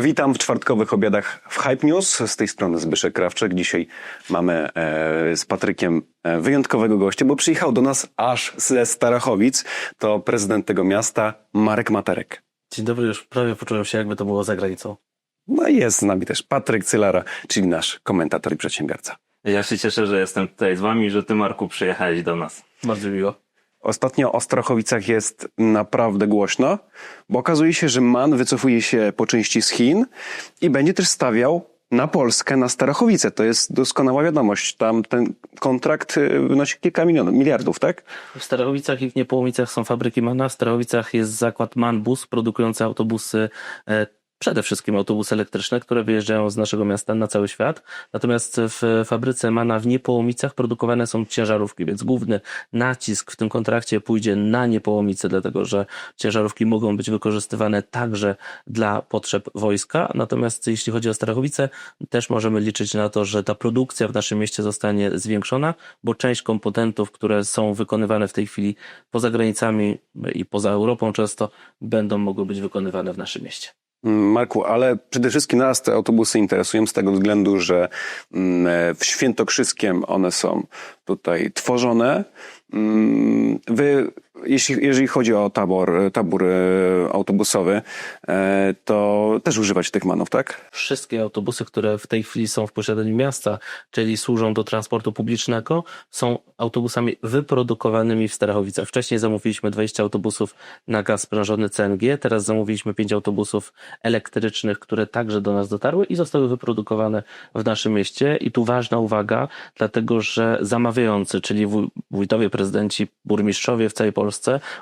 Witam w czwartkowych obiadach w Hype News. Z tej strony Zbyszek Krawczyk. Dzisiaj mamy e, z Patrykiem e, wyjątkowego gościa, bo przyjechał do nas aż ze Starachowic. To prezydent tego miasta, Marek Materek. Dzień dobry, już prawie poczułem się, jakby to było za granicą. No i jest z nami też Patryk Cylara, czyli nasz komentator i przedsiębiorca. Ja się cieszę, że jestem tutaj z wami, że ty Marku przyjechałeś do nas. Bardzo miło. Ostatnio o Strachowicach jest naprawdę głośno, bo okazuje się, że MAN wycofuje się po części z Chin i będzie też stawiał na Polskę, na Starachowice. To jest doskonała wiadomość. Tam ten kontrakt y, wynosi kilka milionów, miliardów, tak? W Starachowicach i w Niepołomicach są fabryki MANA. W Starachowicach jest zakład MANBUS produkujący autobusy e, Przede wszystkim autobusy elektryczne, które wyjeżdżają z naszego miasta na cały świat. Natomiast w fabryce MANA w Niepołomicach produkowane są ciężarówki, więc główny nacisk w tym kontrakcie pójdzie na Niepołomice, dlatego że ciężarówki mogą być wykorzystywane także dla potrzeb wojska. Natomiast jeśli chodzi o Starachowice, też możemy liczyć na to, że ta produkcja w naszym mieście zostanie zwiększona, bo część komponentów, które są wykonywane w tej chwili poza granicami i poza Europą często, będą mogły być wykonywane w naszym mieście. Marku, ale przede wszystkim nas te autobusy interesują z tego względu, że mm, w Świętokrzyskiem one są tutaj tworzone. Mm, wy, jeśli, jeżeli chodzi o tabor, tabór e, autobusowy, e, to też używać tych manów, tak? Wszystkie autobusy, które w tej chwili są w posiadaniu miasta, czyli służą do transportu publicznego, są autobusami wyprodukowanymi w Starachowicach. Wcześniej zamówiliśmy 20 autobusów na gaz sprężony CNG, teraz zamówiliśmy 5 autobusów elektrycznych, które także do nas dotarły i zostały wyprodukowane w naszym mieście. I tu ważna uwaga, dlatego że zamawiający, czyli wójtowie, prezydenci, burmistrzowie w całej Polsce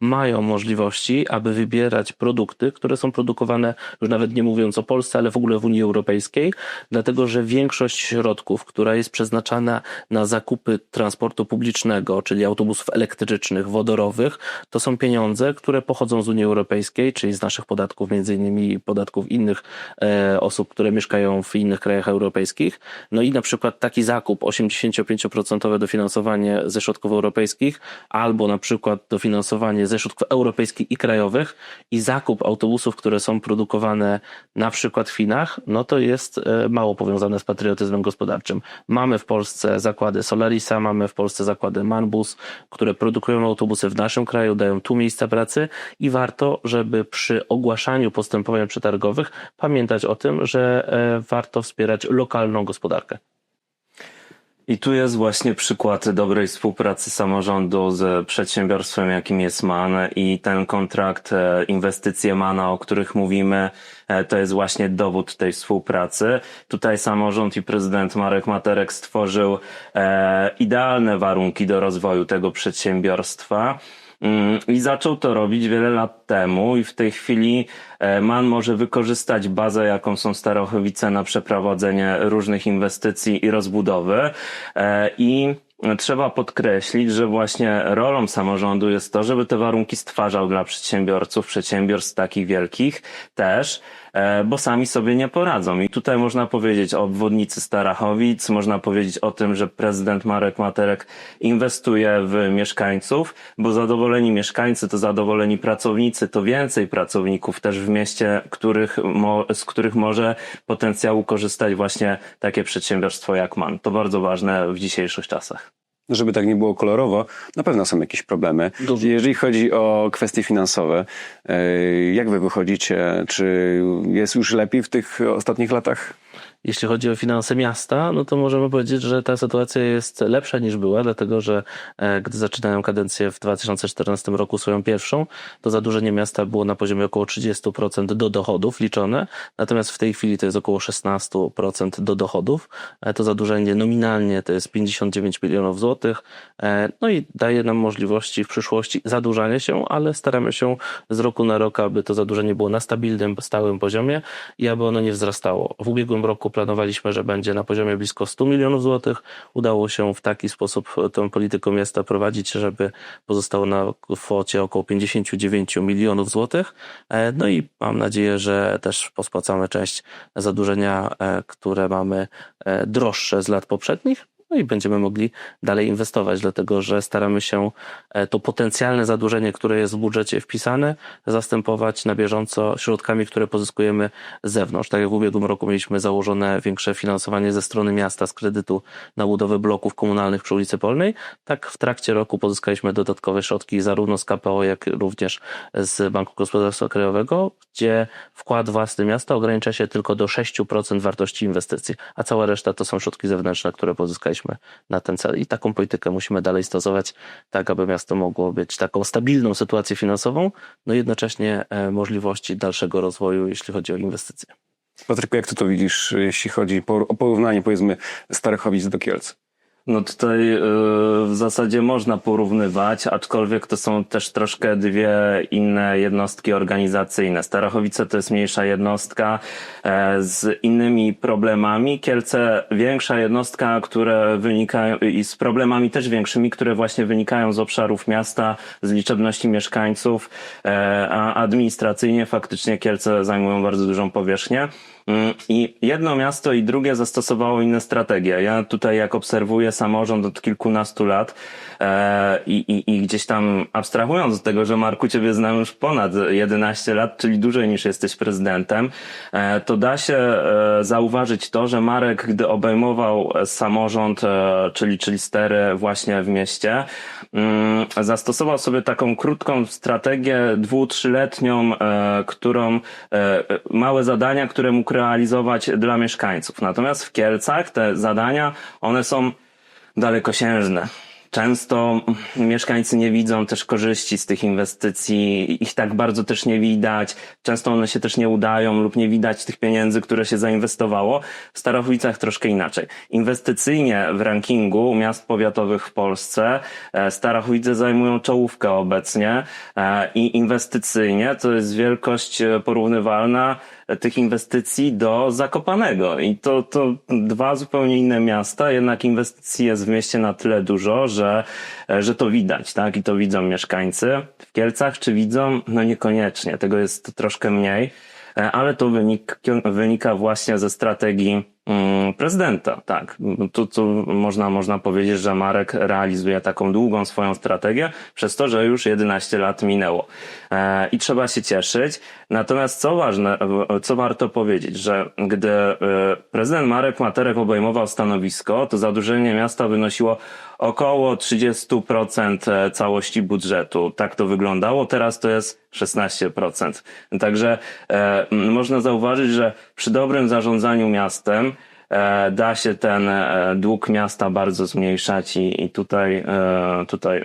mają możliwości, aby wybierać produkty, które są produkowane, już nawet nie mówiąc o Polsce, ale w ogóle w Unii Europejskiej, dlatego że większość środków, która jest przeznaczana na zakupy transportu publicznego, czyli autobusów elektrycznych, wodorowych, to są pieniądze, które pochodzą z Unii Europejskiej, czyli z naszych podatków, między innymi podatków innych e, osób, które mieszkają w innych krajach europejskich. No i na przykład taki zakup, 85% dofinansowanie ze środków europejskich, albo na przykład dofinansowanie ze środków europejskich i krajowych i zakup autobusów, które są produkowane na przykład w Chinach, no to jest e, mało powiązane z patriotyzmem gospodarczym. Mamy w Polsce zakłady Solarisa, mamy w Polsce zakłady Manbus, które produkują autobusy w naszym kraju, dają tu miejsca pracy i warto, żeby przy ogłaszaniu postępowań przetargowych pamiętać o tym, że e, warto wspierać lokalną gospodarkę. I tu jest właśnie przykład dobrej współpracy samorządu z przedsiębiorstwem, jakim jest MAN i ten kontrakt, e, inwestycje MANA, o których mówimy, e, to jest właśnie dowód tej współpracy. Tutaj samorząd i prezydent Marek Materek stworzył e, idealne warunki do rozwoju tego przedsiębiorstwa. Mm, I zaczął to robić wiele lat temu i w tej chwili e, MAN może wykorzystać bazę, jaką są Starochowice na przeprowadzenie różnych inwestycji i rozbudowy. E, i trzeba podkreślić, że właśnie rolą samorządu jest to, żeby te warunki stwarzał dla przedsiębiorców, przedsiębiorstw takich wielkich też, bo sami sobie nie poradzą. I tutaj można powiedzieć o obwodnicy Starachowic, można powiedzieć o tym, że prezydent Marek Materek inwestuje w mieszkańców, bo zadowoleni mieszkańcy to zadowoleni pracownicy, to więcej pracowników też w mieście, których, z których może potencjału korzystać właśnie takie przedsiębiorstwo jak MAN. To bardzo ważne w dzisiejszych czasach żeby tak nie było kolorowo, na pewno są jakieś problemy. Dobrze. Jeżeli chodzi o kwestie finansowe, e, jak wy wychodzicie? Czy jest już lepiej w tych ostatnich latach? Jeśli chodzi o finanse miasta, no to możemy powiedzieć, że ta sytuacja jest lepsza niż była, dlatego że e, gdy zaczynałem kadencję w 2014 roku swoją pierwszą, to zadłużenie miasta było na poziomie około 30% do dochodów liczone, natomiast w tej chwili to jest około 16% do dochodów. E, to zadłużenie nominalnie to jest 59 milionów złotych, e, no i daje nam możliwości w przyszłości zadłużania się, ale staramy się z roku na rok, aby to zadłużenie było na stabilnym, stałym poziomie i aby ono nie wzrastało. W ubiegłym roku roku planowaliśmy, że będzie na poziomie blisko 100 milionów złotych. Udało się w taki sposób tę politykę miasta prowadzić, żeby pozostało na kwocie około 59 milionów złotych. E, no i mam nadzieję, że też pospłacamy część zadłużenia, e, które mamy e, droższe z lat poprzednich no i będziemy mogli dalej inwestować, dlatego że staramy się e, to potencjalne zadłużenie, które jest w budżecie wpisane, zastępować na bieżąco środkami, które pozyskujemy z zewnątrz. Tak jak w ubiegłym roku mieliśmy założone większe finansowanie ze strony miasta z kredytu na budowę bloków komunalnych przy ulicy Polnej, tak w trakcie roku pozyskaliśmy dodatkowe środki zarówno z KPO, jak również z Banku Gospodarstwa Krajowego, gdzie wkład własny miasta ogranicza się tylko do 6% wartości inwestycji, a cała reszta to są środki zewnętrzne, które pozyskaliśmy na ten cel. I taką politykę musimy dalej stosować, tak aby miasto mogło być taką stabilną sytuację finansową, no i jednocześnie e, możliwości dalszego rozwoju, jeśli chodzi o inwestycje. Patryku, jak ty to widzisz, jeśli chodzi o porównanie, powiedzmy, Starechowic do Kielc? No tutaj y, w zasadzie można porównywać, aczkolwiek to są też troszkę dwie inne jednostki organizacyjne. Starachowice to jest mniejsza jednostka e, z innymi problemami. Kielce większa jednostka, które wynikają i z problemami też większymi, które właśnie wynikają z obszarów miasta, z liczebności mieszkańców, e, a administracyjnie faktycznie Kielce zajmują bardzo dużą powierzchnię. Mm, I jedno miasto i drugie zastosowało inne strategie. Ja tutaj jak obserwuję samorząd od kilkunastu lat e, i, i, gdzieś tam abstrahując od tego, że Marku ciebie znam już ponad 11 lat, czyli dłużej niż jesteś prezydentem, e, to da się e, zauważyć to, że Marek, gdy obejmował samorząd, e, czyli, czyli stery właśnie w mieście, mm, zastosował sobie taką krótką strategię dwu, trzyletnią, e, którą e, małe zadania, które mógł realizować dla mieszkańców. Natomiast w Kielcach te zadania, one są dalekosiężne. Często mieszkańcy nie widzą też korzyści z tych inwestycji, ich tak bardzo też nie widać. Często one się też nie udają lub nie widać tych pieniędzy, które się zainwestowało. W Starachowicach troszkę inaczej. Inwestycyjnie w rankingu miast powiatowych w Polsce e, Starachowice zajmują czołówkę obecnie e, i inwestycyjnie to jest wielkość e, porównywalna tych inwestycji do Zakopanego. I to, to dwa zupełnie inne miasta, jednak inwestycji jest w mieście na tyle dużo, że, że to widać, tak? I to widzą mieszkańcy. W Kielcach czy widzą? No niekoniecznie. Tego jest troszkę mniej, E, ale to wynik, wynika właśnie ze strategii prezydenta, tak. Tu, tu można, można powiedzieć, że Marek realizuje taką długą swoją strategię, przez to, że już 11 lat minęło. E, I trzeba się cieszyć. Natomiast co ważne, co warto powiedzieć, że gdy e, prezydent Marek Materek obejmował stanowisko, to zadłużenie miasta wynosiło około 30% całości budżetu. Tak to wyglądało. Teraz to jest 16%. Także e, można zauważyć, że przy dobrym zarządzaniu miastem e, da się ten e, dług miasta bardzo zmniejszać i, i tutaj, e, tutaj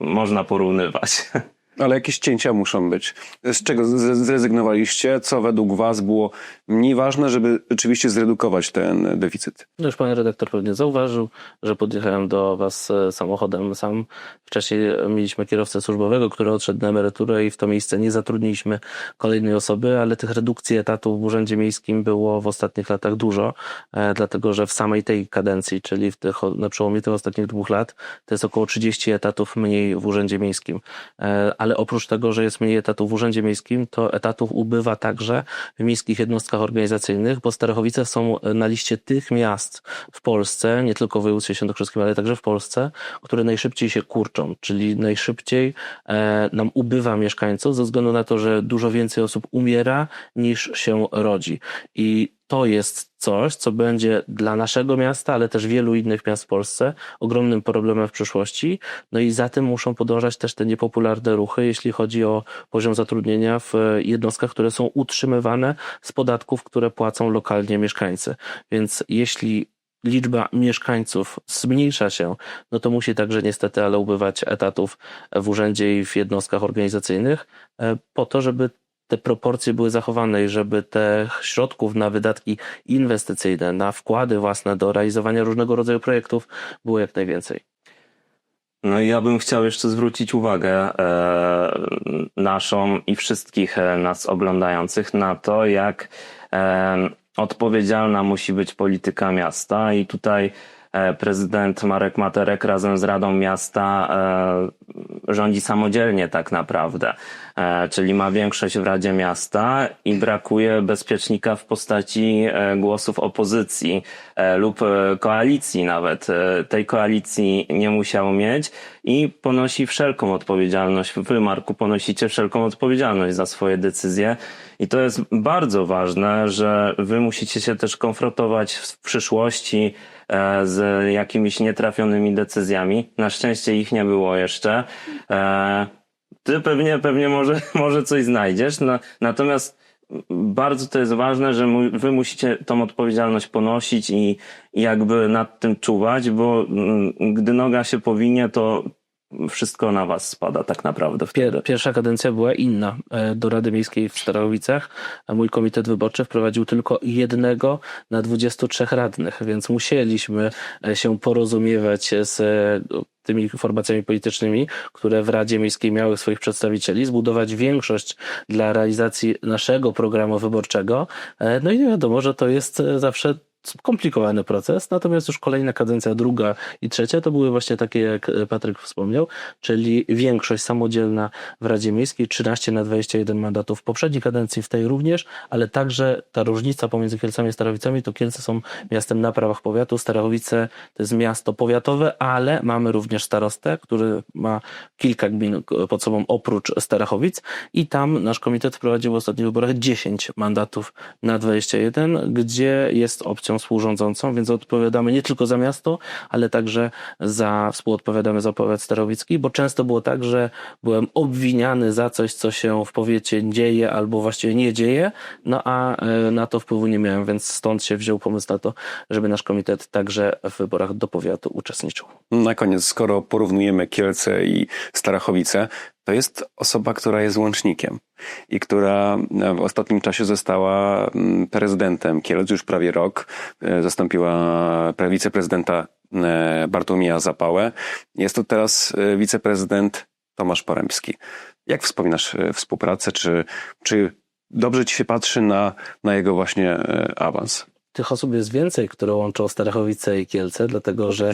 można porównywać. Ale jakieś cięcia muszą być. Z czego zrezygnowaliście? Co według was było mniej ważne, żeby rzeczywiście zredukować ten deficyt? No już pan redaktor pewnie zauważył, że podjechałem do was e, samochodem sam. Wcześniej mieliśmy kierowcę służbowego, który odszedł na emeryturę i w to miejsce nie zatrudniliśmy kolejnej osoby, ale tych redukcji etatów w Urzędzie Miejskim było w ostatnich latach dużo, e, dlatego że w samej tej kadencji, czyli w tych, na przełomie tych ostatnich dwóch lat, to jest około 30 etatów mniej w Urzędzie Miejskim. E, Ale oprócz tego, że jest mniej etatów w Urzędzie Miejskim, to etatów ubywa także w miejskich jednostkach organizacyjnych, bo Starachowice są na liście tych miast w Polsce, nie tylko w województwie świętokrzyskim, ale także w Polsce, które najszybciej się kurczą, czyli najszybciej e, nam ubywa mieszkańców ze względu na to, że dużo więcej osób umiera niż się rodzi. I to jest coś, co będzie dla naszego miasta, ale też wielu innych miast w Polsce ogromnym problemem w przyszłości. No i za tym muszą podążać też te niepopularne ruchy, jeśli chodzi o poziom zatrudnienia w e, jednostkach, które są utrzymywane z podatków, które płacą lokalnie mieszkańcy. Więc jeśli liczba mieszkańców zmniejsza się, no to musi także niestety, ale ubywać etatów w urzędzie i w jednostkach organizacyjnych, e, po to, żeby te proporcje były zachowane i żeby tych środków na wydatki inwestycyjne, na wkłady własne do realizowania różnego rodzaju projektów było jak najwięcej. No i ja bym chciał jeszcze zwrócić uwagę e, naszą i wszystkich e, nas oglądających na to, jak e, odpowiedzialna musi być polityka miasta i tutaj prezydent Marek Materek razem z Radą Miasta e, rządzi samodzielnie tak naprawdę. E, czyli ma większość w Radzie Miasta i brakuje bezpiecznika w postaci e, głosów opozycji e, lub e, koalicji nawet. E, Tej koalicji nie musiał mieć i ponosi wszelką odpowiedzialność. Wy, Marku, ponosicie wszelką odpowiedzialność za swoje decyzje i to jest bardzo ważne, że wy musicie się też konfrontować w przyszłości e, z jakimiś nietrafionymi decyzjami. Na szczęście ich nie było jeszcze. E, Ty pewnie, pewnie może, może coś znajdziesz, na, natomiast bardzo to jest ważne, że wy musicie tą odpowiedzialność ponosić i, i jakby nad tym czuwać, bo mm, gdy noga się powinie, to wszystko na was spada tak naprawdę. Pier, pierwsza kadencja była inna. E, Do Rady Miejskiej w Starachowicach a mój komitet wyborczy wprowadził tylko jednego na 23 radnych, więc musieliśmy e, się porozumiewać z e, tymi formacjami politycznymi, które w Radzie Miejskiej miały swoich przedstawicieli, zbudować większość dla realizacji naszego programu wyborczego. No i wiadomo, że to jest zawsze skomplikowany proces, natomiast już kolejna kadencja, druga i trzecia, to były właśnie takie, jak Patryk wspomniał, czyli większość samodzielna w Radzie Miejskiej, 13 na 21 mandatów w poprzedniej kadencji, w tej również, ale także ta różnica pomiędzy Kielcami a Starowicami, to Kielce są miastem na prawach powiatu, Starachowice to jest miasto powiatowe, ale mamy również starostę, który ma kilka gmin pod sobą oprócz Starachowic i tam nasz komitet wprowadził w ostatnich wyborach 10 mandatów na 21, gdzie jest opcją współrządzącą, więc odpowiadamy nie tylko za miasto, ale także za, współodpowiadamy za powiat starowicki, bo często było tak, że byłem obwiniany za coś, co się w powiecie dzieje albo właściwie nie dzieje, no a e, na to wpływu nie miałem, więc stąd się wziął pomysł na to, żeby nasz komitet także w wyborach do powiatu uczestniczył. Na koniec, skoro porównujemy Kielce i Starachowice, to jest osoba, która jest łącznikiem i która w ostatnim czasie została mm, prezydentem Kielc już prawie rok. E, Zastąpiła pre- wiceprezydenta e, Bartłomieja Zapałę. Jest to teraz e, wiceprezydent Tomasz Poremski. Jak wspominasz e, współpracę? Czy, czy dobrze ci się patrzy na, na jego właśnie e, awans? Tych osób jest więcej, które łączą Starachowice i Kielce, dlatego że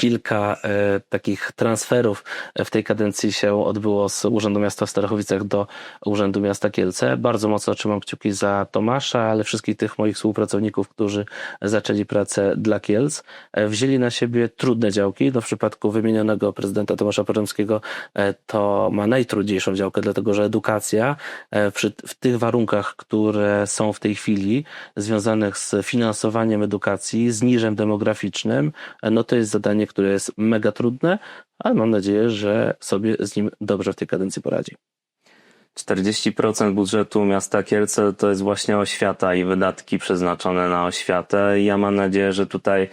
kilka e, takich transferów w tej kadencji się odbyło z Urzędu Miasta w Starachowicach do Urzędu Miasta Kielce. Bardzo mocno trzymam kciuki za Tomasza, ale wszystkich tych moich współpracowników, którzy zaczęli pracę dla Kielc, e, wzięli na siebie trudne działki. No w przypadku wymienionego prezydenta Tomasza Poremskiego e, to ma najtrudniejszą działkę, dlatego że edukacja e, przy, w tych warunkach, które są w tej chwili związanych z finansowaniem edukacji, z niżem demograficznym, no to jest zadanie, które jest mega trudne, ale mam nadzieję, że sobie z nim dobrze w tej kadencji poradzi. 40% budżetu miasta Kielce to jest właśnie oświata i wydatki przeznaczone na oświatę. Ja mam nadzieję, że tutaj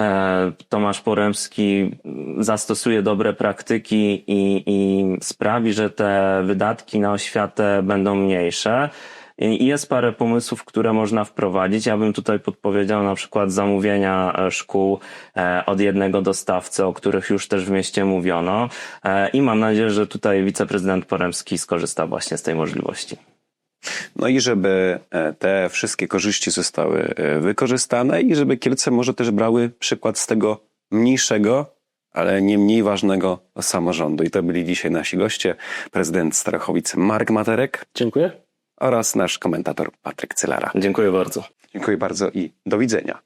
e, Tomasz Poremski zastosuje dobre praktyki i, i sprawi, że te wydatki na oświatę będą mniejsze. I jest parę pomysłów, które można wprowadzić. Ja bym tutaj podpowiedział na przykład zamówienia e, szkół e, od jednego dostawcy, o których już też w mieście mówiono. E, I mam nadzieję, że tutaj wiceprezydent Poremski skorzysta właśnie z tej możliwości. No i żeby te wszystkie korzyści zostały wykorzystane i żeby Kielce może też brały przykład z tego mniejszego, ale nie mniej ważnego samorządu. I to byli dzisiaj nasi goście, prezydent Starachowic Mark Materek Dziękuję. Oraz nasz komentator Patryk Cylara. Dziękuję bardzo. Dziękuję bardzo i do widzenia.